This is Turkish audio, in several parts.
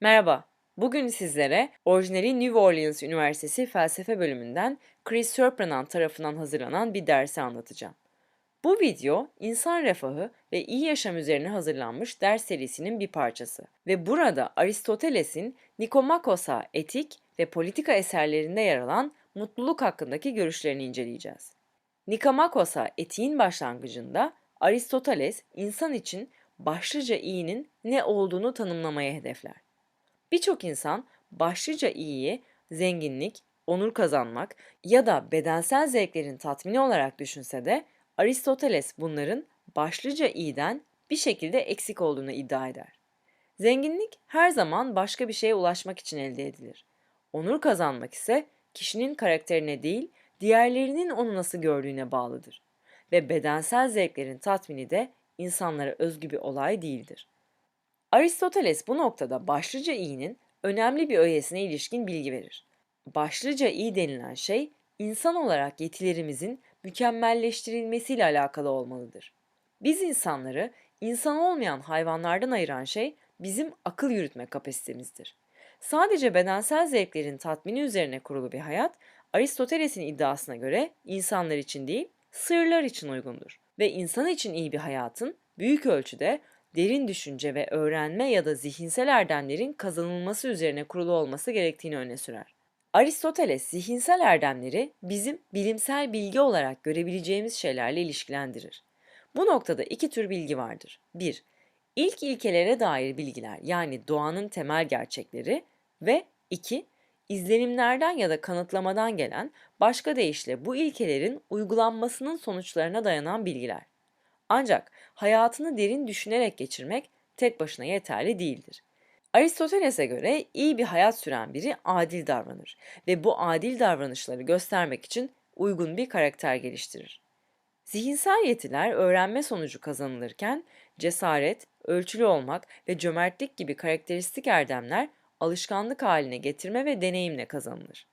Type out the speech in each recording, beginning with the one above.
Merhaba, bugün sizlere orijinali New Orleans Üniversitesi Felsefe bölümünden Chris Serprenant tarafından hazırlanan bir dersi anlatacağım. Bu video, insan refahı ve iyi yaşam üzerine hazırlanmış ders serisinin bir parçası ve burada Aristoteles'in Nikomakos'a etik ve politika eserlerinde yer alan mutluluk hakkındaki görüşlerini inceleyeceğiz. Nikomakos'a etiğin başlangıcında Aristoteles insan için başlıca iyinin ne olduğunu tanımlamaya hedefler. Birçok insan başlıca iyiyi zenginlik, onur kazanmak ya da bedensel zevklerin tatmini olarak düşünse de Aristoteles bunların başlıca iyiden bir şekilde eksik olduğunu iddia eder. Zenginlik her zaman başka bir şeye ulaşmak için elde edilir. Onur kazanmak ise kişinin karakterine değil, diğerlerinin onu nasıl gördüğüne bağlıdır. Ve bedensel zevklerin tatmini de insanlara özgü bir olay değildir. Aristoteles bu noktada başlıca iyinin önemli bir öğesine ilişkin bilgi verir. Başlıca iyi denilen şey insan olarak yetilerimizin mükemmelleştirilmesiyle alakalı olmalıdır. Biz insanları insan olmayan hayvanlardan ayıran şey bizim akıl yürütme kapasitemizdir. Sadece bedensel zevklerin tatmini üzerine kurulu bir hayat Aristoteles'in iddiasına göre insanlar için değil, sığırlar için uygundur ve insan için iyi bir hayatın büyük ölçüde derin düşünce ve öğrenme ya da zihinsel erdemlerin kazanılması üzerine kurulu olması gerektiğini öne sürer. Aristoteles zihinsel erdemleri bizim bilimsel bilgi olarak görebileceğimiz şeylerle ilişkilendirir. Bu noktada iki tür bilgi vardır. 1. İlk ilkelere dair bilgiler yani doğanın temel gerçekleri ve 2. izlenimlerden ya da kanıtlamadan gelen başka deyişle bu ilkelerin uygulanmasının sonuçlarına dayanan bilgiler. Ancak hayatını derin düşünerek geçirmek tek başına yeterli değildir. Aristoteles'e göre iyi bir hayat süren biri adil davranır ve bu adil davranışları göstermek için uygun bir karakter geliştirir. Zihinsel yetiler öğrenme sonucu kazanılırken cesaret, ölçülü olmak ve cömertlik gibi karakteristik erdemler alışkanlık haline getirme ve deneyimle kazanılır.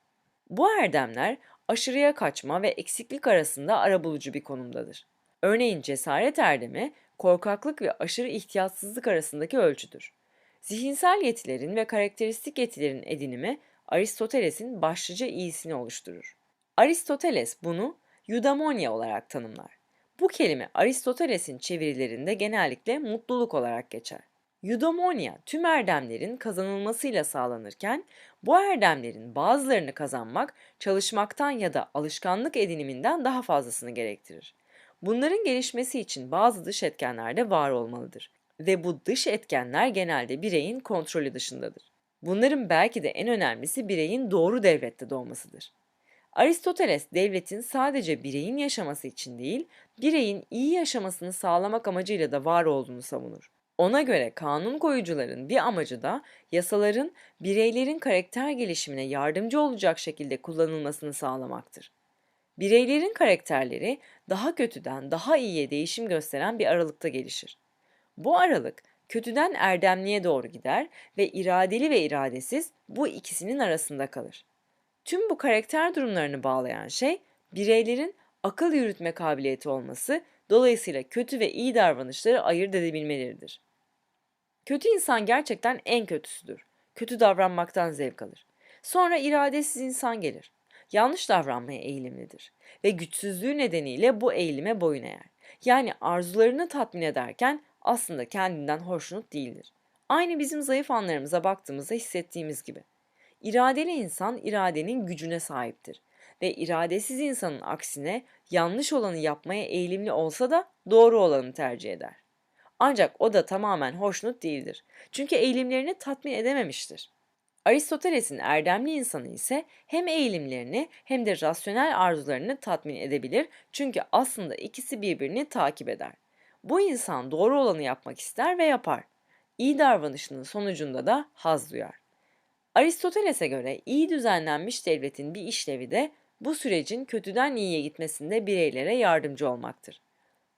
Bu erdemler aşırıya kaçma ve eksiklik arasında arabulucu bir konumdadır. Örneğin cesaret erdemi, korkaklık ve aşırı ihtiyatsızlık arasındaki ölçüdür. Zihinsel yetilerin ve karakteristik yetilerin edinimi Aristoteles'in başlıca iyisini oluşturur. Aristoteles bunu eudaimonia olarak tanımlar. Bu kelime Aristoteles'in çevirilerinde genellikle mutluluk olarak geçer. Eudaimonia tüm erdemlerin kazanılmasıyla sağlanırken bu erdemlerin bazılarını kazanmak çalışmaktan ya da alışkanlık ediniminden daha fazlasını gerektirir. Bunların gelişmesi için bazı dış etkenler de var olmalıdır ve bu dış etkenler genelde bireyin kontrolü dışındadır. Bunların belki de en önemlisi bireyin doğru devlette doğmasıdır. Aristoteles devletin sadece bireyin yaşaması için değil, bireyin iyi yaşamasını sağlamak amacıyla da var olduğunu savunur. Ona göre kanun koyucuların bir amacı da yasaların bireylerin karakter gelişimine yardımcı olacak şekilde kullanılmasını sağlamaktır. Bireylerin karakterleri daha kötüden daha iyiye değişim gösteren bir aralıkta gelişir. Bu aralık kötüden erdemliğe doğru gider ve iradeli ve iradesiz bu ikisinin arasında kalır. Tüm bu karakter durumlarını bağlayan şey bireylerin akıl yürütme kabiliyeti olması, dolayısıyla kötü ve iyi davranışları ayırt edebilmeleridir. Kötü insan gerçekten en kötüsüdür. Kötü davranmaktan zevk alır. Sonra iradesiz insan gelir yanlış davranmaya eğilimlidir ve güçsüzlüğü nedeniyle bu eğilime boyun eğer. Yani arzularını tatmin ederken aslında kendinden hoşnut değildir. Aynı bizim zayıf anlarımıza baktığımızda hissettiğimiz gibi. İradeli insan iradenin gücüne sahiptir ve iradesiz insanın aksine yanlış olanı yapmaya eğilimli olsa da doğru olanı tercih eder. Ancak o da tamamen hoşnut değildir. Çünkü eğilimlerini tatmin edememiştir. Aristoteles'in erdemli insanı ise hem eğilimlerini hem de rasyonel arzularını tatmin edebilir çünkü aslında ikisi birbirini takip eder. Bu insan doğru olanı yapmak ister ve yapar. İyi davranışının sonucunda da haz duyar. Aristoteles'e göre iyi düzenlenmiş devletin bir işlevi de bu sürecin kötüden iyiye gitmesinde bireylere yardımcı olmaktır.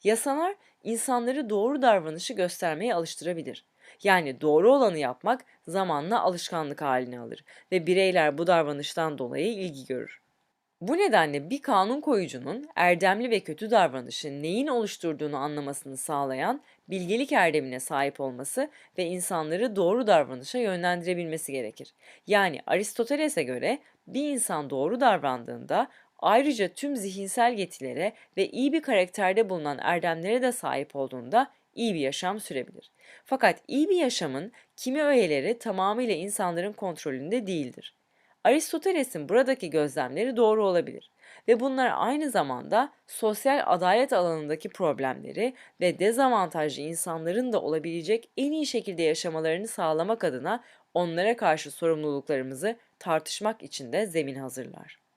Yasalar insanları doğru davranışı göstermeye alıştırabilir. Yani doğru olanı yapmak zamanla alışkanlık haline alır ve bireyler bu davranıştan dolayı ilgi görür. Bu nedenle bir kanun koyucunun erdemli ve kötü davranışı neyin oluşturduğunu anlamasını sağlayan bilgelik erdemine sahip olması ve insanları doğru davranışa yönlendirebilmesi gerekir. Yani Aristoteles'e göre bir insan doğru davrandığında ayrıca tüm zihinsel yetilere ve iyi bir karakterde bulunan erdemlere de sahip olduğunda iyi bir yaşam sürebilir. Fakat iyi bir yaşamın kimi öğeleri tamamıyla insanların kontrolünde değildir. Aristoteles'in buradaki gözlemleri doğru olabilir ve bunlar aynı zamanda sosyal adalet alanındaki problemleri ve dezavantajlı insanların da olabilecek en iyi şekilde yaşamalarını sağlamak adına onlara karşı sorumluluklarımızı tartışmak için de zemin hazırlar.